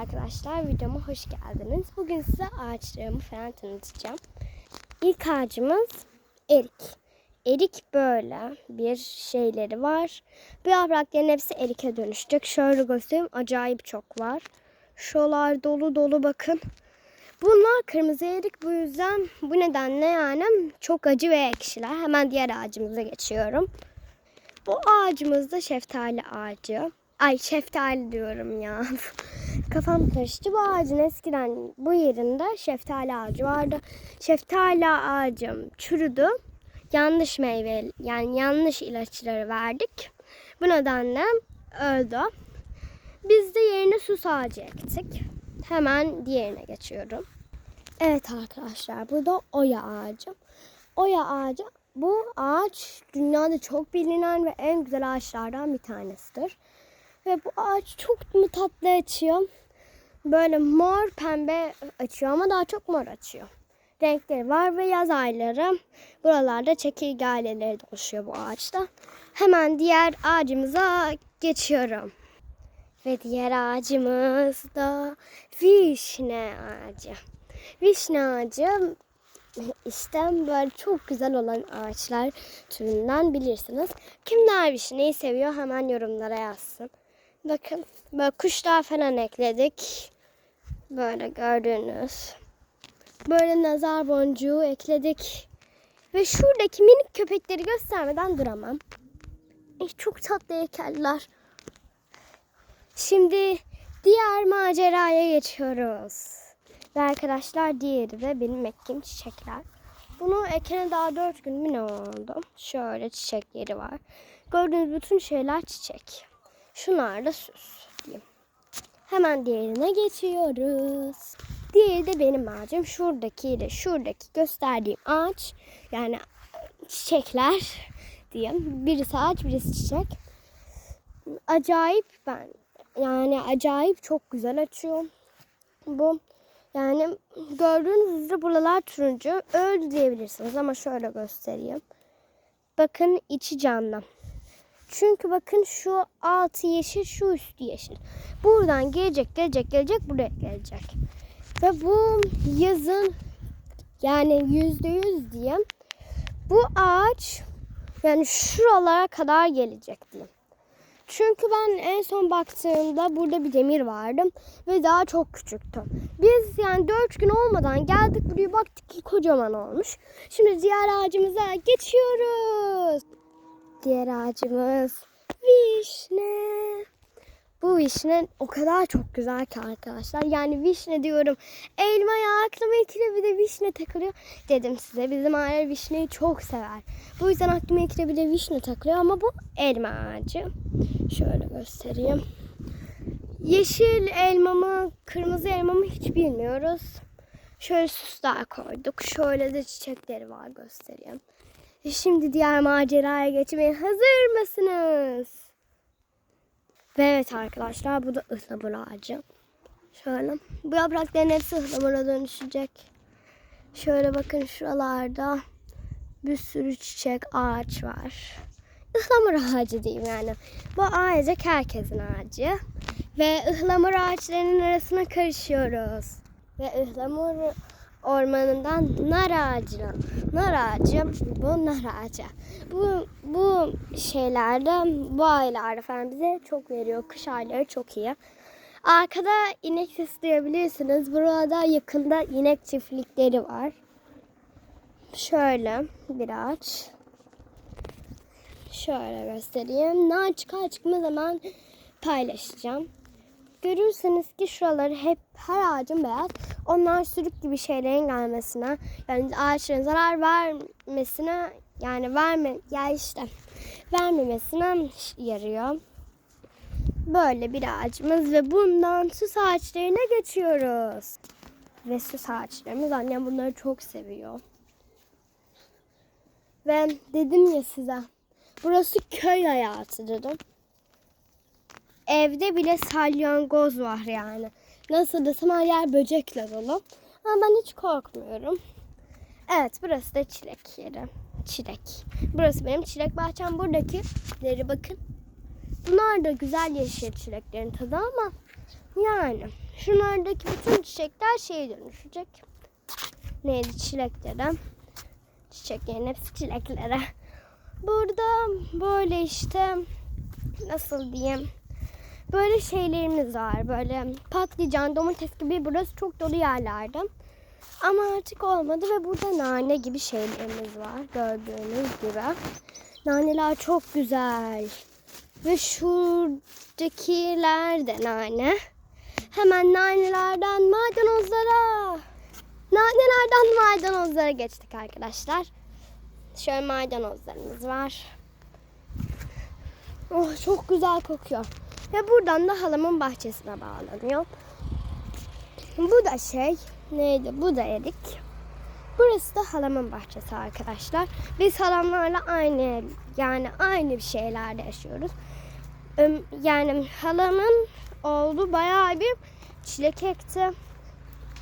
arkadaşlar, videoma hoş geldiniz. Bugün size ağaçlarımı falan tanıtacağım. İlk ağacımız erik. Erik böyle bir şeyleri var. Bu yaprakların hepsi erike dönüşecek. Şöyle göstereyim, acayip çok var. Şuralar dolu dolu bakın. Bunlar kırmızı erik bu yüzden bu nedenle yani çok acı ve ekşiler. Hemen diğer ağacımıza geçiyorum. Bu ağacımız da şeftali ağacı. Ay şeftali diyorum ya. Kafam karıştı. Bu ağacın eskiden bu yerinde şeftali ağacı vardı. Şeftali ağacım çürüdü. Yanlış meyve yani yanlış ilaçları verdik. Bu nedenle öldü. Biz de yerine sus ağacı ektik. Hemen diğerine geçiyorum. Evet arkadaşlar bu da oya ağacı. Oya ağacı bu ağaç dünyada çok bilinen ve en güzel ağaçlardan bir tanesidir. Ve bu ağaç çok mu tatlı açıyor. Böyle mor pembe açıyor ama daha çok mor açıyor. Renkleri var ve yaz ayları buralarda çekirge aileleri oluşuyor bu ağaçta. Hemen diğer ağacımıza geçiyorum. Ve diğer ağacımız da vişne ağacı. Vişne ağacı işte böyle çok güzel olan ağaçlar türünden bilirsiniz. Kimler vişneyi seviyor hemen yorumlara yazsın. Bakın böyle kuşlar falan ekledik. Böyle gördüğünüz. Böyle nazar boncuğu ekledik. Ve şuradaki minik köpekleri göstermeden duramam. Ay, çok tatlı heykeller. Şimdi diğer maceraya geçiyoruz. Ve arkadaşlar diğeri de benim ektiğim çiçekler. Bunu ekene daha dört gün mü ne oldu? Şöyle çiçekleri var. Gördüğünüz bütün şeyler çiçek. Şunlar da süs diyeyim. Hemen diğerine geçiyoruz. Diğeri de benim ağacım. Şuradaki ile şuradaki gösterdiğim ağaç. Yani çiçekler diyeyim. Birisi ağaç birisi çiçek. Acayip ben. Yani acayip çok güzel açıyor. Bu yani gördüğünüz üzere buralar turuncu. Öldü diyebilirsiniz ama şöyle göstereyim. Bakın içi canlı. Çünkü bakın şu altı yeşil, şu üstü yeşil. Buradan gelecek, gelecek, gelecek, buraya gelecek. Ve bu yazın yani yüzde yüz diyeyim. Bu ağaç yani şuralara kadar gelecek diyeyim. Çünkü ben en son baktığımda burada bir demir vardı ve daha çok küçüktü. Biz yani dört gün olmadan geldik buraya baktık ki kocaman olmuş. Şimdi diğer ağacımıza geçiyoruz. Diğer ağacımız vişne. Bu vişne o kadar çok güzel ki arkadaşlar. Yani vişne diyorum. Elmaya aklıma ikide bir de vişne takılıyor. Dedim size bizim aile vişneyi çok sever. Bu yüzden aklıma ikide bir de vişne takılıyor ama bu elma ağacı. Şöyle göstereyim. Yeşil elmamı, kırmızı elmamı hiç bilmiyoruz. Şöyle süsler koyduk. Şöyle de çiçekleri var göstereyim. Şimdi diğer maceraya geçmeye hazır mısınız? Ve evet arkadaşlar bu da ıhlamur ağacı. Şöyle. Bu yaprakların hepsi ıhlamura dönüşecek. Şöyle bakın şuralarda bir sürü çiçek ağaç var. Ihlamur ağacı diyeyim yani. Bu ailecek herkesin ağacı. Ve ıhlamur ağaçlarının arasına karışıyoruz. Ve ıhlamur ormanından nar ağacına. Nar ağacı, bu nar ağacı. Bu, bu şeylerde, bu aylarda falan bize çok veriyor. Kış ayları çok iyi. Arkada inek sesi duyabilirsiniz. Burada yakında inek çiftlikleri var. Şöyle bir ağaç. Şöyle göstereyim. Nar çıkar çıkmaz hemen paylaşacağım. Görürseniz ki şuraları hep her ağacın beyaz. Onlar sürük gibi şeylerin gelmesine yani ağaçların zarar vermesine yani verme ya işte vermemesine yarıyor. Böyle bir ağacımız ve bundan süs ağaçlarına geçiyoruz. Ve süs ağaçlarımız annem bunları çok seviyor. Ve dedim ya size burası köy hayatı dedim. Evde bile salyangoz var yani. Nasıl desem her yer böcekle dolu. Ama ben hiç korkmuyorum. Evet burası da çilek yeri. Çilek. Burası benim çilek bahçem. Buradakileri bakın. Bunlar da güzel yeşil çileklerin tadı ama yani Şunlardaki bütün çiçekler şeye dönüşecek. Neydi çileklere. Çiçeklerin hepsi çileklere. Burada böyle işte nasıl diyeyim böyle şeylerimiz var. Böyle patlıcan, domates gibi burası çok dolu yerlerdi. Ama artık olmadı ve burada nane gibi şeylerimiz var. Gördüğünüz gibi. Naneler çok güzel. Ve şuradakiler de nane. Hemen nanelerden maydanozlara. Nanelerden maydanozlara geçtik arkadaşlar. Şöyle maydanozlarımız var. Oh çok güzel kokuyor. Ve buradan da halamın bahçesine bağlanıyor. Bu da şey neydi? Bu da erik. Burası da halamın bahçesi arkadaşlar. Biz halamlarla aynı yani aynı bir şeylerde yaşıyoruz. Yani halamın oğlu bayağı bir çilek ekti.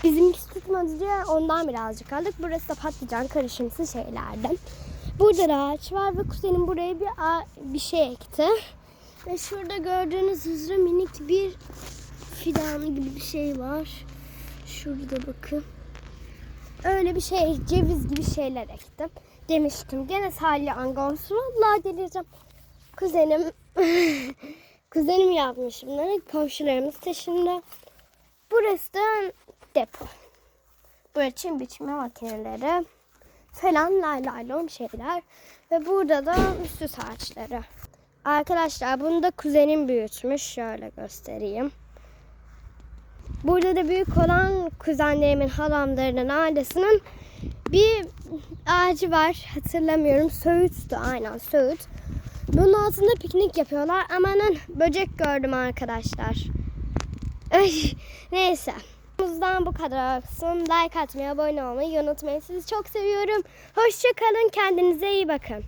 Bizimkisi tutmadı diye ondan birazcık aldık. Burası da patlıcan karışımsı şeylerden. Burada da ağaç var ve kuzenim buraya bir bir şey ekti. Ve şurada gördüğünüz üzere minik bir fidan gibi bir şey var. Şurada bakın. Öyle bir şey, ceviz gibi şeyler ektim. Demiştim. Gene salyangoz. Vallahi delireceğim. Kuzenim kuzenim yapmış bunları. Komşularımız taşındı. Burası da depo. Burada çim biçme makineleri falan laylaylon şeyler. Ve burada da süs ağaçları. Arkadaşlar bunu da kuzenim büyütmüş. Şöyle göstereyim. Burada da büyük olan kuzenlerimin, halamlarının ailesinin bir ağacı var. Hatırlamıyorum. Söğüt'tü aynen Söğüt. Bunun altında piknik yapıyorlar. Amanın böcek gördüm arkadaşlar. Ay, neyse. Bizden bu kadar olsun. Like atmayı, abone olmayı unutmayın. Sizi çok seviyorum. Hoşçakalın. Kendinize iyi bakın.